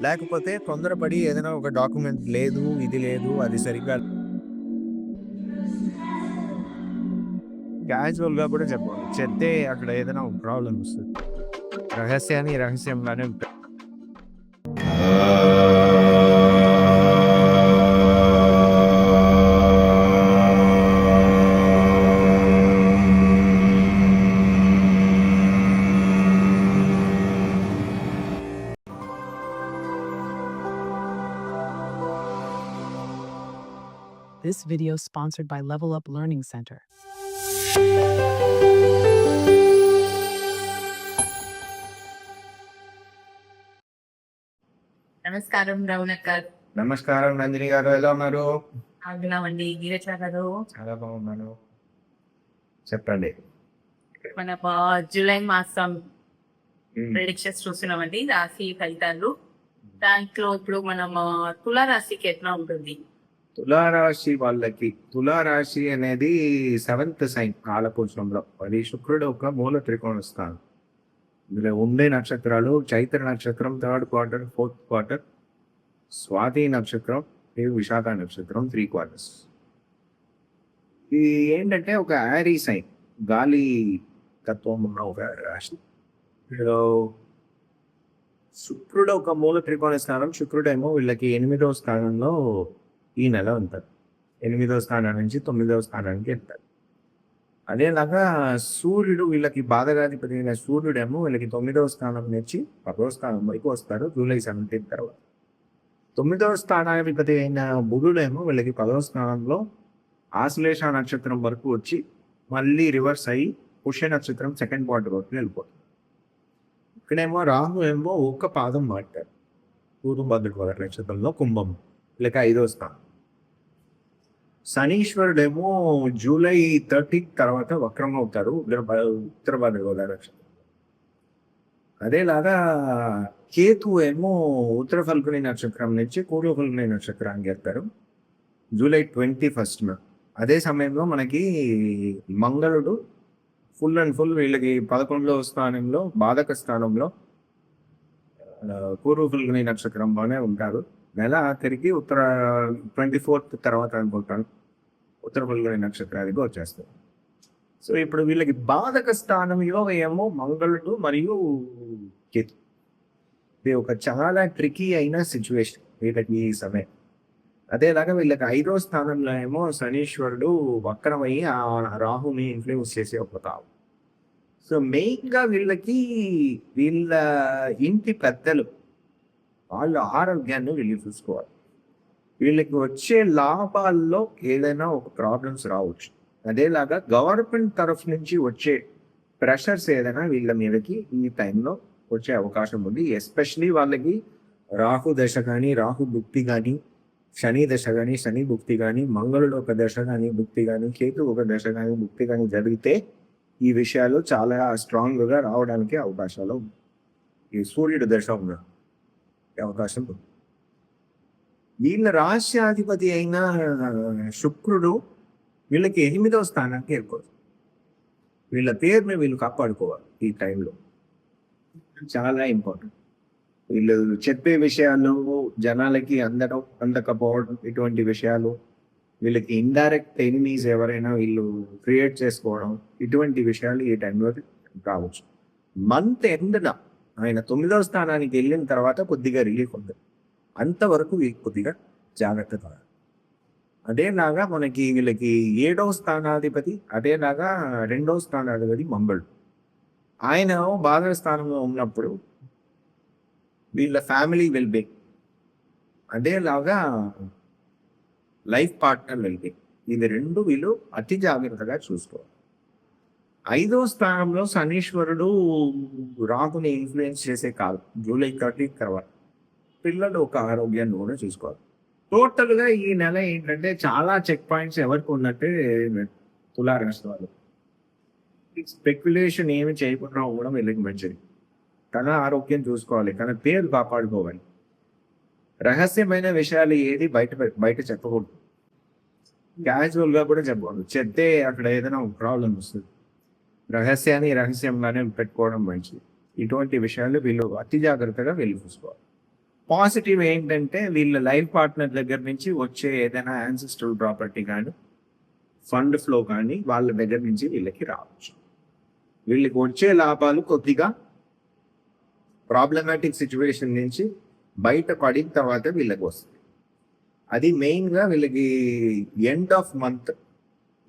లేకపోతే తొందరపడి ఏదైనా ఒక డాక్యుమెంట్ లేదు ఇది లేదు అది సరిగ్గా క్యాజువల్గా కూడా చెప్పాలి చెప్తే అక్కడ ఏదైనా ఒక ప్రాబ్లం వస్తుంది. రహస్యాన్ని రహస్యంగానే ఉంటుంది. Sponsored by Level Up Learning Center. నమస్కారం రౌనక్ గారు నమస్కారం నందిని గారు. ఎలా ఉన్నారు? ఆగున్నామండి నీరజ గారు చాలా బాగున్నాను. చెప్పండి. మన జూలై మాసం. ప్రిడిక్షన్స్ చూస్తున్నామండి. రాశి ఫలితాలు. దాంట్లో ఇప్పుడు మనం ఆ, తులా రాశికి ఎట్లా ఉంటుంది? తులారాశి వాళ్ళకి తులారాశి అనేది సెవెంత్ సైన్ కాలపురుషంలో. అది శుక్రుడు ఒక మూల త్రికోణ స్థానం. ఇందులో ఉండే నక్షత్రాలు చైత్ర నక్షత్రం third quarter fourth quarter Swati నక్షత్రం ఇది విశాఖ నక్షత్రం త్రీ క్వార్టర్స్. ఇది ఏంటంటే ఒక యారీ సైన్ గాలి తత్వం ఉన్న ఒక రాశి. శుక్రుడు ఒక మూల త్రికోణ స్థానం శుక్రుడేమో వీళ్ళకి ఎనిమిదవ స్థానంలో ఈ నెల ఉంటారు ఎనిమిదవ స్థానం నుంచి తొమ్మిదవ స్థానానికి వెళ్తారు అదేలాగా సూర్యుడు వీళ్ళకి బాధగాధిపతి అయిన సూర్యుడేమో వీళ్ళకి తొమ్మిదవ స్థానం నుంచి పదవ స్థానం వరకు వస్తారు జూలై సెవెంటీన్ తర్వాత. తొమ్మిదవ స్థానాధిపతి అయిన బుధుడేమో వీళ్ళకి పదవ స్థానంలో ఆశ్లేష నక్షత్రం వరకు వచ్చి మళ్ళీ రివర్స్ అయ్యి పుష్య నక్షత్రం సెకండ్ పార్ట్ వరకు వెళ్ళిపోతుంది. ఇక్కడేమో రాహు ఏమో ఒక్క పాదం మాట్లాడు పూర్వభద్ర నక్షత్రంలో కుంభం లేక ఐదో స్థానం. శనీశ్వరుడేమో జూలై థర్టీ తర్వాత వక్రం అవుతారు ఉత్తర భారత గోదావరి నక్షత్రం అదేలాగా కేతు ఏమో ఉత్తర ఫల్గుని నక్షత్రం నుంచి పూర్వ ఫల్గుని నక్షత్రానికి వెళ్తారు జూలై ట్వంటీ ఫస్ట్న అదే సమయంలో మనకి మంగళుడు ఫుల్ అండ్ ఫుల్ వీళ్ళకి పదకొండవ స్థానంలో బాధక స్థానంలో ఆ, పూర్వ ఫల్గుని నక్షత్రంలోనే ఉంటారు. నెల తిరిగి ఉత్తర ట్వంటీ ఫోర్త్ తర్వాత అనుకుంటాను. ఉత్తర ఫల్గుని నక్షత్రానికి వచ్చేస్తారు. సో ఇప్పుడు వీళ్ళకి బాధక స్థానంలో ఏమో మంగళుడు మరియు కేతు. ఇది ఒక చాలా ట్రికీ అయిన సిచ్యువేషన్ వీళ్ళకి ఈ సమయం. అదేలాగా వీళ్ళకి ఐదో స్థానంలో ఏమో శనీశ్వరుడు వక్రమయ్యి ఆ రాహుని ఇన్ఫ్లుయెన్స్ చేసే ఒక తావు. సో మెయిన్గా వీళ్ళకి వీళ్ళ ఇంటి పెద్దలు వాళ్ళ ఆరోగ్యాన్ని వీళ్ళు చూసుకోవాలి. వీళ్ళకి వచ్చే లాభాల్లో ఏదైనా ఒక ప్రాబ్లమ్స్ రావచ్చు. అదేలాగా గవర్నమెంట్ తరఫు నుంచి వచ్చే ప్రెషర్స్ ఏదైనా వీళ్ళ మీదకి ఈ టైంలో వచ్చే అవకాశం ఉంది. ఎస్పెషలీ వాళ్ళకి రాహు దశ కానీ రాహు భుక్తి కానీ శని దశ కానీ శని భుక్తి కానీ మంగళుడు ఒక దశ కానీ భుక్తి కానీ కేతు ఒక దశ కానీ భుక్తి కానీ జరిగితే ఈ విషయాలు చాలా స్ట్రాంగ్గా రావడానికి అవకాశాలు ఈ సూర్యుడు దశ ఉన్న అవకాశం ఉంది. వీళ్ళ రాష్ట్రాధిపతి అయిన శుక్రుడు వీళ్ళకి ఎనిమిదవ స్థానానికి ఏర్పడు. వీళ్ళ పేరుని వీళ్ళు కాపాడుకోవాలి ఈ టైంలో. చాలా ఇంపార్టెంట్. వీళ్ళు చెప్పే విషయాలు జనాలకి అందడం అందకపోవడం ఇటువంటి విషయాలు వీళ్ళకి ఇండైరెక్ట్ ఎనిమీస్ ఎవరైనా వీళ్ళు క్రియేట్ చేసుకోవడం ఇటువంటి విషయాలు ఈ టైంలో రావచ్చు. మంత్ ఎండ్న ఆయన తొమ్మిదవ స్థానానికి వెళ్ళిన తర్వాత కొద్దిగా రిలీఫ్ ఉంది. అంతవరకు కొద్దిగా జాగ్రత్త అదేలాగా మనకి వీళ్ళకి ఏడవ స్థానాధిపతి అదేలాగా రెండవ స్థానాధిపతి మంగళుడు ఆయన బాధ స్థానంలో ఉన్నప్పుడు వీళ్ళ ఫ్యామిలీ వెల్బీయింగ్ అదేలాగా లైఫ్ పార్ట్నర్ వెల్బీయింగ్ ఇది రెండు వీళ్ళు అతి జాగ్రత్తగా చూసుకోవాలి. ఐదో స్థానంలో శనీశ్వరుడు రాకుని ఇన్ఫ్లుయెన్స్ చేసే కాలం జూలై థర్టీ తర్వాత. పిల్లలు ఒక ఆరోగ్యాన్ని కూడా చూసుకోవాలి. టోటల్గా ఈ నెల ఏంటంటే చాలా చెక్ పాయింట్స్ ఎవరికి ఉన్నట్టే తులారాశి వాళ్ళు స్పెక్యులేషన్ ఏమి చేయకుండా కూడా వీళ్ళకి మంచిది. తన ఆరోగ్యం చూసుకోవాలి తన పేరు కాపాడుకోవాలి. రహస్యమైన విషయాలు ఏది బయట బయట చెప్పకూడదు. క్యాజువల్గా కూడా చెప్పకూడదు. చెప్తే అక్కడ ఏదైనా ప్రాబ్లం వస్తుంది. రహస్యాన్ని రహస్యంగానే పెట్టుకోవడం మంచిది. ఇటువంటి విషయాలు వీళ్ళు అతి జాగ్రత్తగా వీళ్ళు చూసుకోవాలి. పాజిటివ్ ఏంటంటే వీళ్ళ లైఫ్ పార్ట్నర్ దగ్గర నుంచి వచ్చే ఏదైనా యాన్సిస్టర్ ప్రాపర్టీ కానీ ఫండ్ ఫ్లో కానీ వాళ్ళ దగ్గర నుంచి వీళ్ళకి రావచ్చు. వీళ్ళకి వచ్చే లాభాలు కొద్దిగా ప్రాబ్లమాటిక్ సిచ్యువేషన్ నుంచి బయట పడిన తర్వాత వీళ్ళకి వస్తుంది అది మెయిన్గా వీళ్ళకి end of month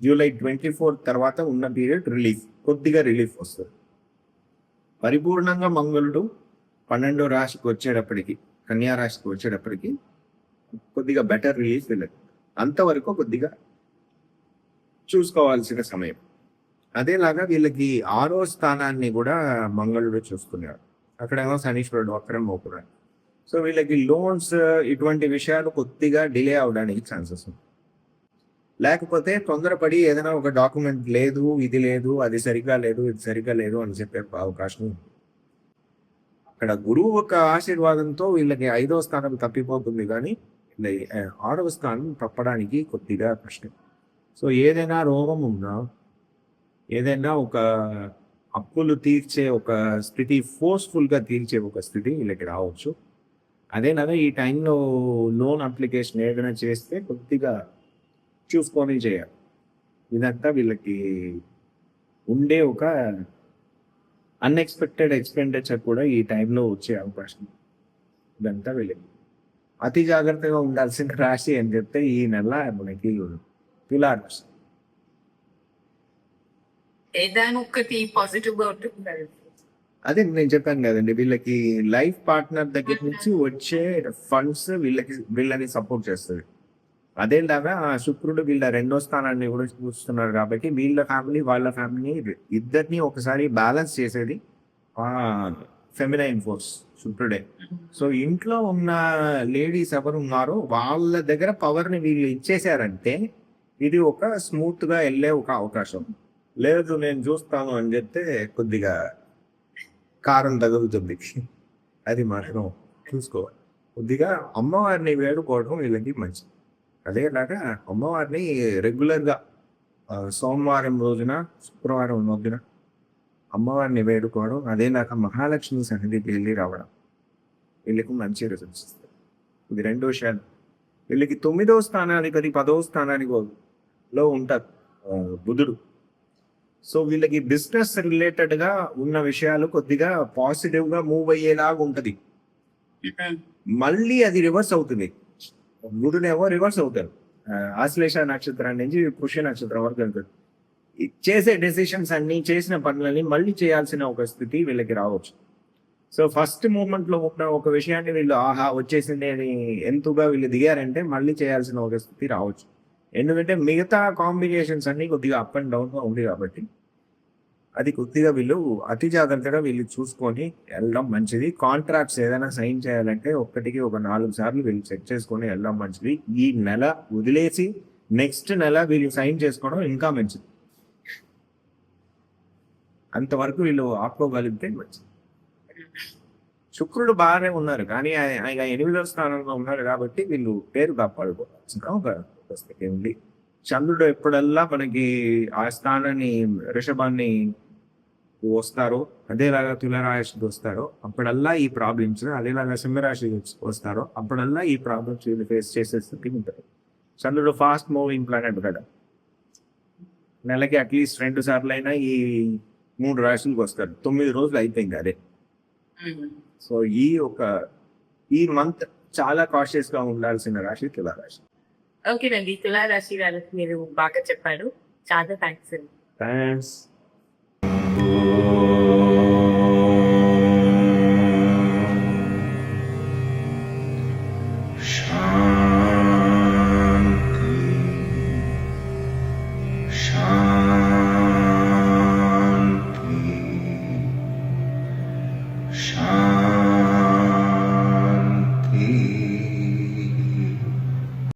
July twenty four తర్వాత ఉన్న పీరియడ్ రిలీఫ్ కొద్దిగా రిలీఫ్ వస్తుంది. పరిపూర్ణంగా మంగళుడు పన్నెండో రాశికి వచ్చేటప్పటికి కన్యారాశికి వచ్చేటప్పటికి కొద్దిగా బెటర్ రిలీఫ్ వెళ్ళదు. అంతవరకు కొద్దిగా చూసుకోవాల్సిన సమయం. అదేలాగా వీళ్ళకి ఆరో స్థానాన్ని కూడా మంగళుడు చూసుకున్నాడు అక్కడేమో శనీశ్వరుడు అక్కడే మోపురాడు సో వీళ్ళకి లోన్స్ ఇటువంటి విషయాలు కొద్దిగా డిలే అవడానికి ఛాన్సెస్ ఉంది లేకపోతే తొందరపడి ఏదైనా ఒక డాక్యుమెంట్ లేదు ఇది లేదు అది సరిగా లేదు ఇది సరిగా లేదు అని చెప్పే అవకాశం ఉంది. అక్కడ గురువు ఒక ఆశీర్వాదంతో వీళ్ళకి ఐదవ స్థానం తప్పిపోతుంది కానీ ఆరవ స్థానం తప్పడానికి కొద్దిగా కష్టం. సో ఏదైనా రోగం ఉన్నా ఏదైనా ఒక అప్పులు తీర్చే ఒక స్థితి ఫోర్స్ఫుల్గా తీర్చే ఒక స్థితి వీళ్ళకి రావచ్చు. అదేలాగా ఈ టైంలో లోన్ అప్లికేషన్ ఏదైనా చేస్తే కొద్దిగా చూసుకొని చేయాలి. ఇదంతా వీళ్ళకి ఉండే ఒక అన్ఎక్స్పెక్టెడ్ ఎక్స్పెండిచర్ కూడా ఈ టైంలో వచ్చే అవకాశం. ఇదంతా వీళ్ళకి అతి జాగ్రత్తగా ఉండాల్సిన రాశి అని చెప్తే ఈ నెల మనకి ఏదైనా ఒక్కటి పాజిటివ్గా ఉంటుంది అదే నేను చెప్పాను కదండి వీళ్ళకి లైఫ్ పార్ట్నర్ దగ్గర నుంచి వచ్చే ఫండ్స్ వీళ్ళకి వీళ్ళని సపోర్ట్ చేస్తుంది. అదేలాగా శుక్రుడు వీళ్ళ రెండో స్థానాన్ని కూడా చూస్తున్నారు కాబట్టి వీళ్ళ ఫ్యామిలీ వాళ్ళ ఫ్యామిలీ ఇద్దరిని ఒకసారి బ్యాలెన్స్ చేసేది ఫెమినైన్ ఫోర్స్ శుక్రుడే. సో ఇంట్లో ఉన్న లేడీస్ ఎవరు ఉన్నారో వాళ్ళ దగ్గర పవర్ని వీళ్ళు ఇచ్చేసారంటే ఇది ఒక స్మూత్గా వెళ్ళే ఒక అవకాశం. లేదు నేను చూస్తాను అని చెప్తే కొద్దిగా కారం తగులుతుంది. అది మాత్రం చూసుకోవాలి. కొద్దిగా అమ్మవారిని వేడుకోవడం వీళ్ళకి మంచిది. అదేలాగా అమ్మవారిని రెగ్యులర్గా సోమవారం రోజున శుక్రవారం రోజున అమ్మవారిని వేడుకోవడం అదేలాగా మహాలక్ష్మి సన్నిధికి వెళ్ళి రావడం. వీళ్ళకి మంచి రిజల్ట్స్ ఇస్తాయి. ఇది రెండు విషయాలు వీళ్ళకి తొమ్మిదో స్థానాధిపతి పదో స్థానానికి లో ఉంటారు బుధుడు. సో వీళ్ళకి బిజినెస్ రిలేటెడ్గా ఉన్న విషయాలు కొద్దిగా పాజిటివ్గా మూవ్ అయ్యేలాగా ఉంటది. మళ్ళీ అది రివర్స్ అవుతుంది. బుధుడేమో రివర్స్ అవుతారు. ఆశ్లేష నక్షత్రం నుంచి పుష్య నక్షత్రం వరకు వెళ్తారు. చేసే డెసిషన్స్ అన్ని చేసిన పనులని మళ్ళీ చేయాల్సిన ఒక స్థితి వీళ్ళకి రావచ్చు. సో ఫస్ట్ మూమెంట్లో ఉన్న ఒక విషయాన్ని వీళ్ళు ఆహా వచ్చేసింది అని ఎంతగా వీళ్ళు దిగారంటే మళ్ళీ చేయాల్సిన ఒక స్థితి రావచ్చు. ఎందుకంటే మిగతా కాంబినేషన్స్ అన్ని కొద్దిగా అప్ అండ్ డౌన్గా ఉంది కాబట్టి అది కొద్దిగా వీళ్ళు అతి జాగ్రత్తగా వీళ్ళు చూసుకొని వెళ్ళడం మంచిది. కాంట్రాక్ట్స్ ఏదైనా సైన్ చేయాలంటే ఒక్కటికి ఒక నాలుగు సార్లు వీళ్ళు చెక్ చేసుకొని వెళ్ళడం మంచిది. ఈ నెల వదిలేసి నెక్స్ట్ నెల వీళ్ళు సైన్ చేసుకోవడం ఇంకా మంచిది. అంతవరకు వీళ్ళు ఆపుకోగలిగితే మంచిది. శుక్రుడు బాగానే ఉన్నారు కానీ ఆయన ఎనిమిదవ స్థానంలో ఉన్నారు కాబట్టి వీళ్ళు పేరు కాపాడుకోవాల్సిన ఒక ఒక స్థితి ఉంది. చంద్రుడు ఎప్పుడల్లా మనకి ఆ స్థానాన్ని రిషభాన్ని వస్తారో అదేలాగా తులరాశికి వస్తారో అప్పుడల్లా ఈ ప్రాబ్లమ్స్ అదేలాగా సింహరాశి వస్తారో అప్పుడల్లా ఈ ప్రాబ్లమ్స్ వీళ్ళు ఫేస్ చేసే స్థితి ఉంటుంది. చంద్రుడు ఫాస్ట్ మూవింగ్ ప్లానెట్ కదా. నెలకి అట్లీస్ట్ రెండు సార్లు అయినా ఈ మూడు రాశులకు వస్తారు. తొమ్మిది రోజులు అయిపోయింది అదే. సో ఈ ఒక ఈ మంత్ చాలా కాషియస్గా ఉండాల్సిన రాశి తులారాశి. ఓకేనండి తులారాశి వాళ్ళకి మీరు బాగా చెప్పారు. చాలా థ్యాంక్స్ అండి. Thanks Oh.